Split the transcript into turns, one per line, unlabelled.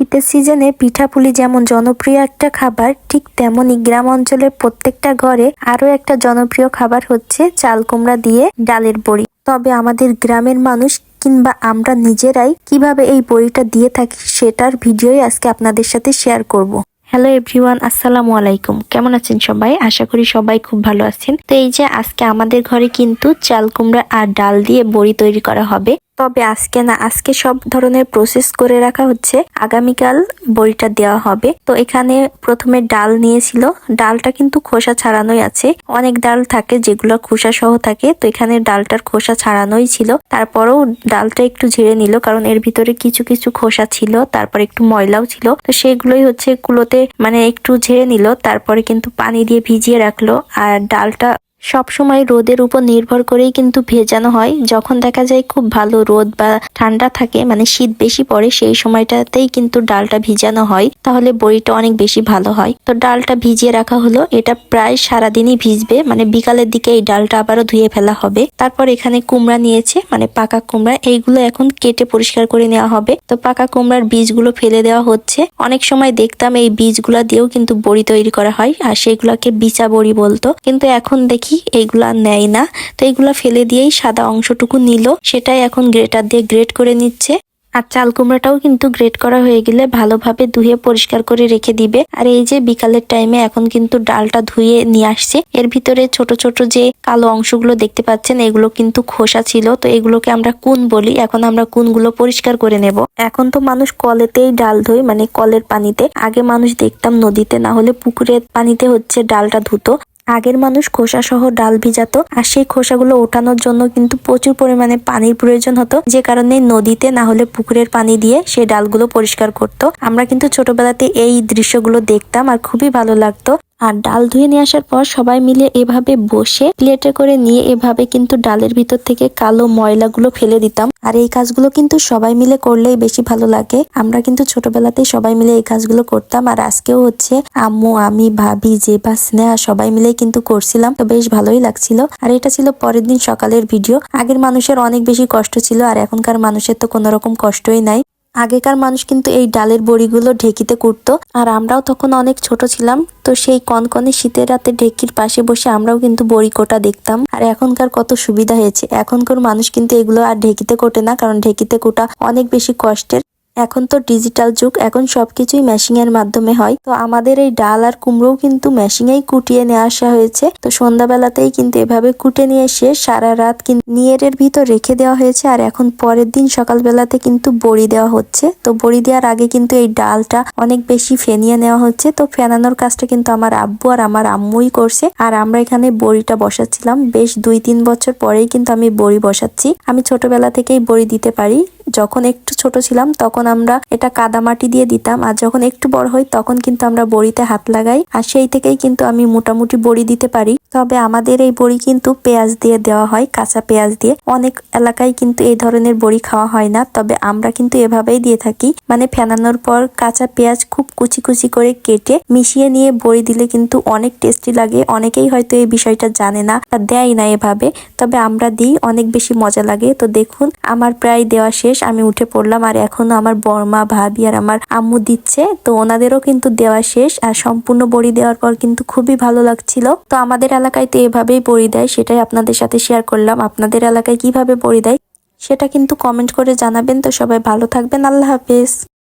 শীতের সিজনে পিঠাপুলি যেমন জনপ্রিয় একটা খাবার, ঠিক তেমনই গ্রাম অঞ্চলের প্রত্যেকটা ঘরে আরও একটা জনপ্রিয় খাবার হচ্ছে চাল কুমড়া দিয়ে ডালের বড়ি। তবে আমাদের গ্রামের মানুষ কিংবা আমরা নিজেরাই কীভাবে এই বড়িটা দিয়ে থাকি সেটার ভিডিওই আজকে আপনাদের সাথে শেয়ার করব। হ্যালো এভরিওয়ান, আসসালামু আলাইকুম। কেমন আছেন সবাই? আশা করি সবাই খুব ভালো আছেন। তো এই যে আজকে আমাদের ঘরে কিন্তু চাল কুমড়া আর ডাল দিয়ে বড়ি তৈরি করা হবে। তবে আজকে না, আজকে সব ধরনের প্রসেস করে রাখা হচ্ছে। আগামীকাল বড়িটা দেওয়া হবে। তো এখানে প্রথমে ডাল নিয়েছিল। ডালটা কিন্তু খোসা ছাড়ানোই আছে। অনেক ডাল থাকে যেগুলো খোসা সহ থাকে। তো এখানে ডালটার খোসা ছাড়ানোই ছিল। তারপরেও ডালটা একটু ঝেড়ে নিল কারণ এর ভিতরে কিছু কিছু খোসা ছিল। তারপর একটু ময়লাও ছিল। তো সেগুলোই হচ্ছে কুলোতে মানে একটু ঝেড়ে নিল। তারপরে কিন্তু পানি দিয়ে ভিজিয়ে রাখল। আর ডালটা সব সময় রোদের উপর নির্ভর করেই কিন্তু ভেজানো হয়। যখন দেখা যায় খুব ভালো রোদ বা ঠান্ডা থাকে মানে শীত বেশি পড়ে, সেই সময়টাতেই কিন্তু ডালটা ভিজানো হয়। তাহলে বড়িটা অনেক বেশি ভালো হয়। তো ডালটা ভিজিয়ে রাখা হলো। এটা প্রায় সারাদিনই ভিজবে। মানে বিকালের দিকে এই ডালটা আবারও ধুয়ে ফেলা হবে। তারপর এখানে কুমড়া নিয়েছে মানে পাকা কুমড়া। এইগুলো এখন কেটে পরিষ্কার করে নেওয়া হবে। তো পাকা কুমড়ার বীজগুলো ফেলে দেওয়া হচ্ছে। অনেক সময় দেখতাম এই বীজগুলা দিয়েও কিন্তু বড়ি তৈরি করা হয়, আর সেগুলোকে বিচা বড়ি বলতো। কিন্তু এখন দেখি এইগুলা নেয় না। তো এইগুলা ফেলে দিয়েই সাদা অংশটুকু নিল। সেটাই এখন গ্রেটার দিয়ে গ্রেট করে নিচ্ছে। আর চাল কুমড়াটাও কিন্তু গ্রেট করা হয়ে গেলে ভালোভাবে ধুয়ে পরিষ্কার করে রেখে দিবে। আর এই যে বিকালের টাইমে এখন কিন্তু ডালটা ধুয়ে নিয়ে আসছে। এর ভিতরে ছোট ছোট যে কালো অংশগুলো দেখতে পাচ্ছেন, এগুলো কিন্তু খোসা ছিল। তো এগুলোকে আমরা কুন বলি। এখন আমরা কুনগুলো পরিষ্কার করে নেব। এখন তো মানুষ কলেতেই ডাল ধোয় মানে কলের পানিতে। আগে মানুষ দেখতাম নদীতে, না হলে পুকুরের পানিতে হচ্ছে ডালটা ধুতো। আগের মানুষ খোসা সহ ডাল ভিজাতো আর সেই খোসাগুলো ওঠানোর জন্য কিন্তু প্রচুর পরিমাণে পানির প্রয়োজন হতো। যে কারণে নদীতে না হলে পুকুরের পানি দিয়ে সেই ডালগুলো পরিষ্কার করত। আমরা কিন্তু ছোটবেলাতে এই দৃশ্যগুলো দেখতাম আর খুবই ভালো লাগতো। আর ডাল ধুয়ে নিয়ে আসার পর সবাই মিলে এভাবে বসে প্লেটে করে নিয়ে এভাবে কিন্তু ডালের ভিতর থেকে কালো ময়লাগুলো ফেলে দিতাম। আর এই কাজগুলো কিন্তু সবাই মিলে করলেই বেশি ভালো লাগে। আমরা কিন্তু ছোটবেলাতেই সবাই মিলে এই কাজগুলো করতাম। আর আজকেও হচ্ছে আম্মু, আমি, ভাবি যে বা স্নেহা সবাই মিলে কিন্তু করছিলাম। তো বেশ ভালোই লাগছিল। আর এটা ছিল পরের দিন সকালের ভিডিও। আগের মানুষের অনেক বেশি কষ্ট ছিল। আর এখনকার মানুষের তো কোনো রকম কষ্টই নাই। আগেকার মানুষ কিন্তু এই ডালের বড়িগুলো ঢেকিতে কুটত, আর আমরাও তখন অনেক ছোট ছিলাম, তো সেই কনকনে শীতের রাতে ঢেকির পাশে বসে আমরাও কিন্তু বড়ি কোটা দেখতাম। আর এখনকার কত সুবিধা হয়েছে, এখনকার মানুষ কিন্তু এগুলো আর ঢেকিতে কোটে না, কারণ ঢেকিতে কোটা অনেক বেশি কষ্টের। এখন তো ডিজিটাল যুগ, এখন সবকিছুই মেশিং এর মাধ্যমে হয়। তো আমাদের এই ডাল আর কুমড়োও কিন্তু মেশিংয়েই কুটিয়ে নিয়ে আসা হয়েছে। তো সন্ধ্যাবেলাতেই কিন্তু এভাবে কুটে নিয়ে এসে সারা রাত নিয়ের ভিতর রেখে দেওয়া হয়েছে। আর এখন পরের দিন সকালবেলাতে কিন্তু বড়ি দেওয়া হচ্ছে। তো বড়ি দেওয়ার আগে কিন্তু এই ডালটা অনেক বেশি ফেনিয়ে নেওয়া হচ্ছে। তো ফেনানোর কাজটা কিন্তু আমার আব্বু আর আমার আম্মুই করছে। আর আমরা এখানে বড়িটা বসাচ্ছিলাম। বেশ দুই তিন বছর পরেই কিন্তু আমি বড়ি বসাচ্ছি। আমি ছোটবেলা থেকেই বড়ি দিতে পারি। যখন একটু ছোট ছিলাম, তখন আমরা এটা কাদামাটি দিয়ে দিতাম। আর যখন একটু বড় হই, তখন কিন্তু আমরা বড়িতে হাত লাগাই। আর সেই থেকেই কিন্তু আমি মোটামুটি বড়ি দিতে পারি। তবে আমাদের এই বড়ি কিন্তু পেঁয়াজ দিয়ে দেওয়া হয়, কাঁচা পেঁয়াজ দিয়ে। অনেক এলাকায় কিন্তু এই ধরনের বড়ি খাওয়া হয় না। তবে আমরা কিন্তু এভাবেই দিয়ে থাকি। মানে ফেনানোর পর কাঁচা পেঁয়াজ খুব কুচি কুচি করে কেটে মিশিয়ে নিয়ে বড়ি দিলে কিন্তু অনেক টেস্টি লাগে। অনেকেই হয়তো এই বিষয়টা জানে না বা দেয় না এভাবে। তবে আমরা দিই, অনেক বেশি মজা লাগে। তো দেখুন, আমার প্রায় দেওয়া শেষ। আমি উঠে পড়লাম। আর এখনও আমার বর্মা, ভাবি আর আমার আম্মু দিচ্ছে। তো ওনাদেরও কিন্তু দেওয়া শেষ। আর সম্পূর্ণ বড়ি দেওয়ার পর কিন্তু খুবই ভালো লাগছিল। তো আমাদের এলাকায় তো এভাবেই বড়ি দেয়, সেটাই আপনাদের সাথে শেয়ার করলাম। আপনাদের এলাকায় কীভাবে বড়ি দেয়, সেটা কিন্তু কমেন্ট করে জানাবেন। তো সবাই ভালো থাকবেন। আল্লাহ হাফেজ।